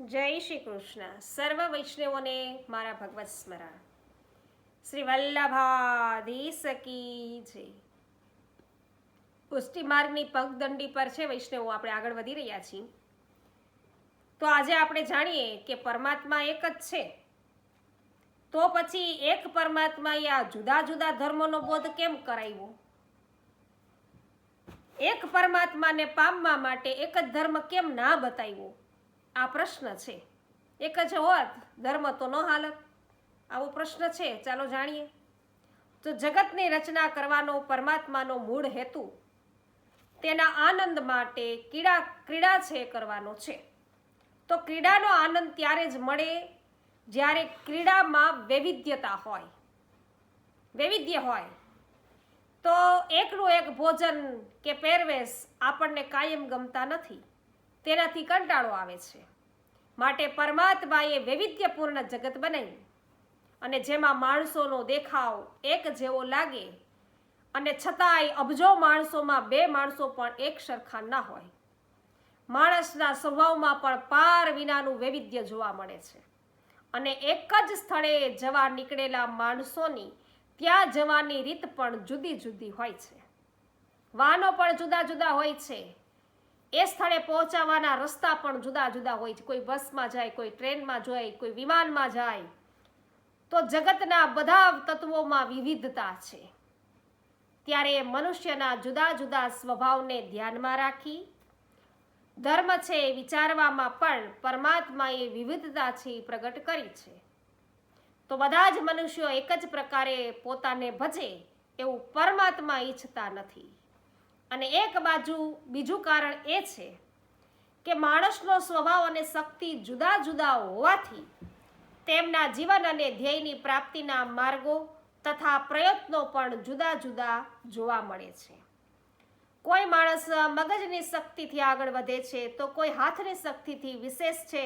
જય શ્રી કૃષ્ણ. સર્વ વૈષ્ણવોને મારા ભગવત સ્મરણ. શ્રી વલ્લભાધી સકી જય. પુષ્ટિ માર્ગની પગદંડી પર છે વૈષ્ણવો, આપણે આગળ વધી રહ્યા છીએ. તો આજે આપણે જાણીએ કે પરમાત્મા એક જ છે. તો પછી એક પરમાત્મા આ જુદા જુદા ધર્મોનો બોધ કેમ કરાવ્યો? એક પરમાત્માને પામવા માટે એક જ ધર્મ કેમ ના બતાવ્યો? આ પ્રશ્ન છે. એક જ હોત, ધર્મ તો ન હાલત. આવો પ્રશ્ન છે, ચાલો જાણીએ. તો જગતની રચના કરવાનો પરમાત્માનો મૂળ હેતુ તેના આનંદ માટે ક્રીડા ક્રીડા છે કરવાનો છે. તો ક્રીડાનો આનંદ ત્યારે જ મળે જ્યારે ક્રીડામાં વૈવિધ્યતા હોય. વૈવિધ્ય હોય. તો એકનું એક ભોજન કે પહેરવેશ આપણને કાયમ ગમતા નથી. તેનાથી કંટાળો આવે છે. માટે પરમાત્માએ વૈવિધ્યપૂર્ણ જગત બનાવ્યું. અને જેમાં માણસોનો દેખાવ એક જેવો લાગે અને છતાંય અબજો માણસોમાં બે માણસો પણ એક સરખા ના હોય. માણસના સ્વભાવમાં પણ પાર વિનાનું વૈવિધ્ય જોવા મળે છે. અને એક જ સ્થળે જવા નીકળેલા માણસોની ત્યાં જવાની રીત પણ જુદી જુદી હોય છે. વાહનો પણ જુદા જુદા હોય છે. એ સ્થળે પહોંચાવાના રસ્તા પણ જુદા જુદા હોય છે. કોઈ બસમાં જાય, કોઈ ટ્રેનમાં જાય, કોઈ વિમાનમાં જાય. તો જગતના બધા તત્વોમાં વિવિધતા છે. ત્યારે મનુષ્યના જુદા જુદા સ્વભાવને ધ્યાનમાં રાખી, ધર્મ છે વિચારવામાં પણ પરમાત્માએ વિવિધતા છે પ્રગટ કરી છે. તો બધા જ મનુષ્યો એક જ પ્રકારે પોતાને ભજે એવું પરમાત્મા ઈચ્છતા નથી. અને એક બાજુ બીજું કારણ એ છે કે માણસનો સ્વભાવ અને શક્તિ જુદા જુદા હોવાથી તેમના જીવન અને ધ્યેયની પ્રાપ્તિના માર્ગો તથા પ્રયત્નો પણ જુદા જુદા જોવા મળે છે. કોઈ માણસ મગજની શક્તિથી આગળ વધે છે તો કોઈ હાથની શક્તિથી વિશેષ છે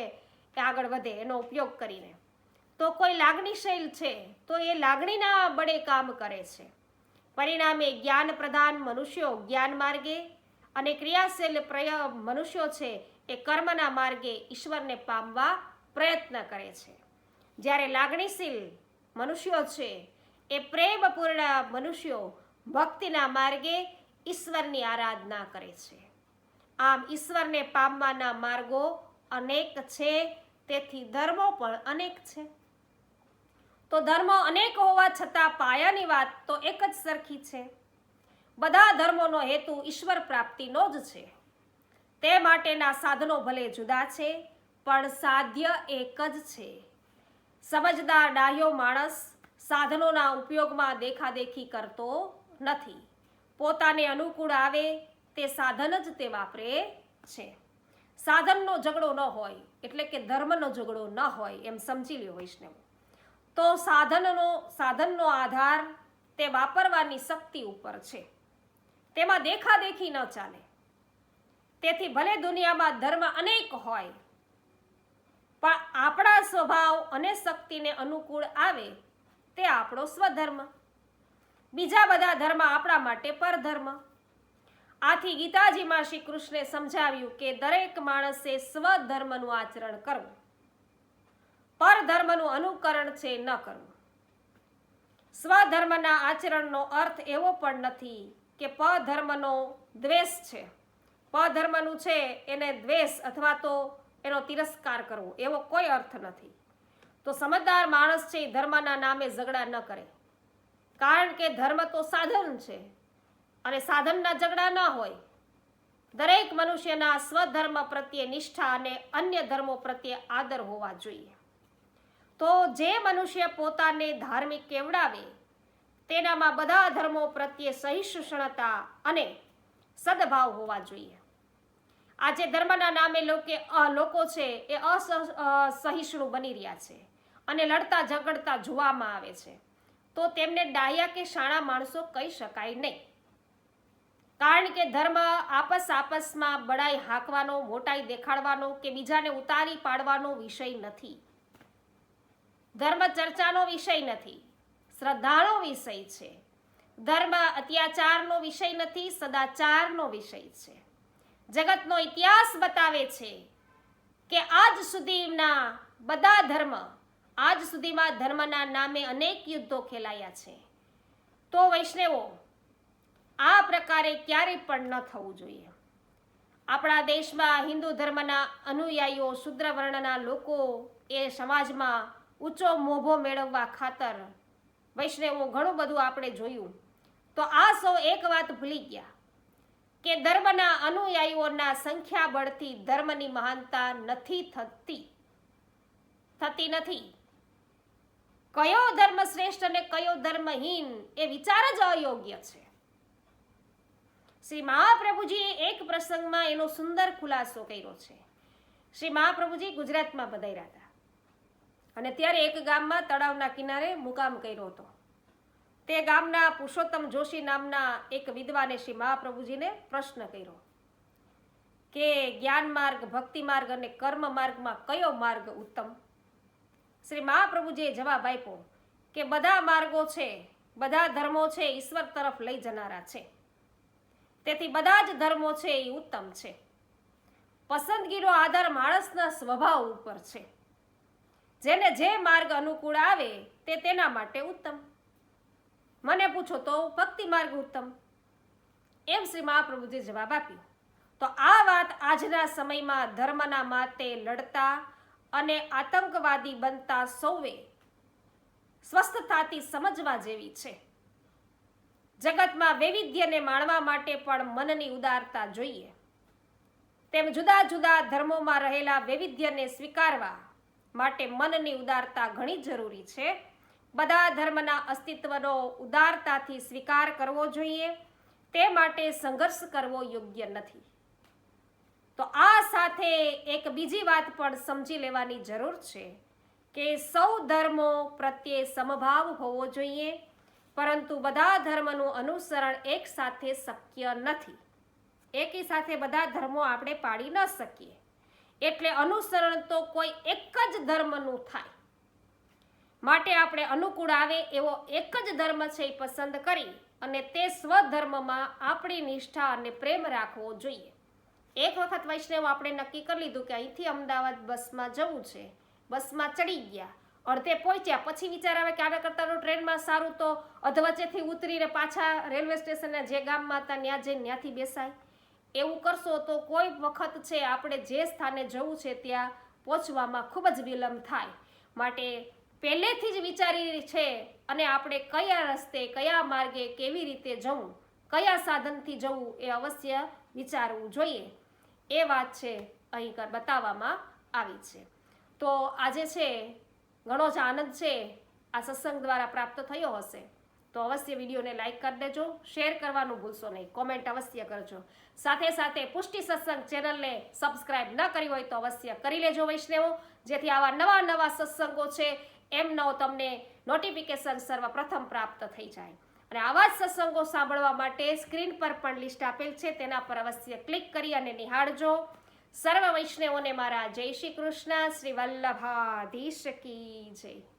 એ આગળ વધે એનો ઉપયોગ કરીને. તો કોઈ લાગણીશીલ છે તો એ લાગણીના બળે કામ કરે છે. પરિણામે જ્ઞાન પ્રધાન મનુષ્યો જ્ઞાન માર્ગે અને ક્રિયાશીલ પ્રય મનુષ્યો છે એ કર્મના માર્ગે ઈશ્વરને પામવા પ્રયત્ન કરે છે. જ્યારે લાગણીશીલ મનુષ્યો છે એ પ્રેમપૂર્ણ મનુષ્યો ભક્તિના માર્ગે ઈશ્વરની આરાધના કરે છે. આમ ઈશ્વરને પામવાના માર્ગો અનેક છે, તેથી ધર્મો પણ અનેક છે. તો ધર્મ અનેક હોવા છતાં પાયાની વાત તો એક જ સરખી છે. બધા ધર્મોનો હેતુ ઈશ્વર પ્રાપ્તિનો જ છે. તે માટેના સાધનો ભલે જુદા છે, પણ સાધ્ય એક જ છે. સમજદાર, ડાહ્યો માણસ સાધનોના ઉપયોગમાં દેખાદેખી કરતો નથી. પોતાને અનુકૂળ આવે તે સાધન જ તે વાપરે છે. સાધનનો ઝઘડો ન હોય, એટલે કે ધર્મનો ઝઘડો ન હોય, એમ સમજી લ્યો વૈષ્ણવ. તો સાધનનો સાધનનો આધાર તે વાપરવાની શક્તિ ઉપર છે. તેમાં દેખાદેખી ન ચાલે. તેથી ભલે દુનિયામાં ધર્મ અનેક હોય, પણ આપણા સ્વભાવ અને શક્તિને અનુકૂળ આવે તે આપણો સ્વધર્મ. બીજા બધા ધર્મ આપણા માટે પરધર્મ. આથી ગીતાજીમાં શ્રી કૃષ્ણે સમજાવ્યું કે દરેક માણસે સ્વધર્મનું આચરણ કરવું. પરધર્મનું અનુકરણ છે ન કરવું. સ્વધર્મના આચરણનો અર્થ એવો પણ નથી કે પધર્મનો દ્વેષ છે. પધર્મનું છે એને દ્વેષ અથવા તો એનો તિરસ્કાર કરવો, એવો કોઈ અર્થ નથી. તો સમજદાર માણસ છે ધર્મના નામે ઝઘડા ન કરે. કારણ કે ધર્મ તો સાધન છે અને સાધનના ઝઘડા ન હોય. દરેક મનુષ્યના સ્વધર્મ પ્રત્યે નિષ્ઠા અને અન્ય ધર્મો પ્રત્યે આદર હોવા જોઈએ. તો જે મનુષ્ય પોતાને ધાર્મિક કેવડાવે, તેનામાં બધા ધર્મો પ્રત્યે સહિષ્ણુતા અને સદભાવ હોવા જોઈએ. આજે ધર્મના નામે લોકે લોકો છે એ અસહિષ્ણુ બની રહ્યા છે અને લડતા ઝઘડતા જોવામાં આવે છે. તો તેમને ડાયા કે શાણા માણસો કહી શકાય નહીં. કારણ કે ધર્મ આપસ આપસમાં બડાઈ હાંકવાનો, મોટાઈ દેખાડવાનો કે બીજાને ઉતારી પાડવાનો વિષય નથી. ધર્મ ચર્ચાનો વિષય નથી શ્રદ્ધાનો વિષય છે. ધર્મ અત્યાચારનો વિષય નથી, સદાચારનો વિષય છે. જગતનો ઇતિહાસ બતાવે છે કે આજ સુધીના બધા ધર્મ, આજ સુધીમાં ધર્મના નામે અનેક યુદ્ધો ખેલાયા છે. તો વૈષ્ણવો, આ પ્રકારે ક્યારેય પણ ન થવું જોઈએ. આપણા દેશમાં હિન્દુ ધર્મના અનુયાયીઓ, શુદ્ર વર્ણના લોકો એ સમાજમાં ઊંચો મોભો મેળવવા ખાતર વૈષ્ણવો ઘણું બધું આપણે જોયું. તો આ સૌ એક વાત ભૂલી ગયા કે ધર્મના અનુયાયીઓના સંખ્યા બળથી ધર્મની મહાનતા નથી થતી. થતી નથી. કયો ધર્મ શ્રેષ્ઠ અને કયો ધર્મહીન એ વિચાર જ અયોગ્ય છે. શ્રી મહાપ્રભુજીએ એક પ્રસંગમાં એનો સુંદર ખુલાસો કર્યો છે. શ્રી મહાપ્રભુજી ગુજરાતમાં પધાર્યા હતા. અને ત્યારે એક ગામમાં તળાવના કિનારે મુકામ કર્યો હતો. તે ગામના પુરુષોત્તમ જોશી નામના એક વિદ્વાને શ્રી મહાપ્રભુજીને પ્રશ્ન કર્યો કે જ્ઞાન માર્ગ, ભક્તિ માર્ગ અને કર્મ માર્ગમાં કયો માર્ગ ઉત્તમ? શ્રી મહાપ્રભુજીએ જવાબ આપ્યો કે બધા માર્ગો છે, બધા ધર્મો છે, ઈશ્વર તરફ લઈ જનારા છે. તેથી બધા જ ધર્મો છે એ ઉત્તમ છે. પસંદગીનો આધાર માણસના સ્વભાવ ઉપર છે. જેને જે માર્ગ અનુકૂળ આવે તે તેના માટે ઉત્તમ. મને પૂછો તો ભક્તિ માર્ગ ઉત્તમ. એમ શ્રી મહાપ્રભુજી જવાબ આપ્યો. તો આ વાત આજના સમયમાં ધર્મના માટે લડતા અને આતંકવાદી બનતા સૌએ સ્વસ્થતાથી સમજવા જેવી છે. જગતમાં વૈવિધ્યને માણવા માટે પણ મનની ઉદારતા જોઈએ. તેમ જુદા જુદા ધર્મોમાં રહેલા વૈવિધ્યને સ્વીકારવા માટે મનની ઉદારતા ઘણી જરૂરી છે. બધા ધર્મના અસ્તિત્વનો ઉદારતાથી સ્વીકાર કરવો જોઈએ. તે માટે સંઘર્ષ કરવો યોગ્ય નથી. તો આ સાથે એક બીજી વાત પણ સમજી લેવાની જરૂર છે કે સૌ ધર્મો પ્રત્યે સમભાવ હોવો જોઈએ, પરંતુ બધા ધર્મનું અનુસરણ એક સાથે શક્ય નથી. એકી સાથે બધા ધર્મો આપણે પાડી ન શકીએ. એટલે અનુસરણ તો કોઈ એક જ ધર્મનું થાય. માટે આપણે અનુકૂળ આવે એવો એક જ ધર્મ છે એ પસંદ કરી અને તે સ્વધર્મમાં આપણી નિષ્ઠા અને પ્રેમ રાખવો જોઈએ. એક વખત વૈષ્ણવ આપણે નક્કી કરી લીધું કે અહીંથી અમદાવાદ બસમાં જવું છે. બસમાં ચડી ગયા. અડધે પહોંચ્યા. પછી વિચાર આવે કે આના કરતાં ટ્રેનમાં સારું તો અધવચ્ચેથી ઉતરીને પાછા રેલવે સ્ટેશનના જે ગામમાં હતા ત્યાં જઈને ત્યાંથી બેસાય. એવું કરશો તો કોઈ વખત છે આપણે જે સ્થાને જવું છે ત્યાં પહોંચવામાં ખૂબ જ વિલંબ થાય. માટે પહેલેથી જ વિચારી છે અને આપણે કયા રસ્તે, કયા માર્ગે કેવી રીતે જવું, કયા સાધનથી જવું એ અવશ્ય વિચારવું જોઈએ. એ વાત છે અહીં બતાવવામાં આવી છે. તો આજે છે, ઘણો જ આનંદ છે આ સત્સંગ દ્વારા પ્રાપ્ત થયો હશે. તો અવશ્ય વિડીયોને લાઇક કરી દેજો. શેર કરવાનું ભૂલશો નહીં. કોમેન્ટ અવશ્ય કરજો. સાથે સાથે પુષ્ટિ સત્સંગ ચેનલને સબસ્ક્રાઇબ ન કરી હોય તો અવશ્ય કરી લેજો વૈષ્ણવો. જેથી આવા નવા નવા સત્સંગો છે એમનો તમને નોટિફિકેશન સર્વપ્રથમ પ્રાપ્ત થઈ જાય. અને આવા જ સત્સંગો સાંભળવા માટે સ્ક્રીન પર પણ લિસ્ટ આપેલ છે. તેના પર અવશ્ય ક્લિક કરી અને નિહાળજો. સર્વ વૈષ્ણવોને મારા જય શ્રી કૃષ્ણ. શ્રી વલ્લભાધીશ કી જય.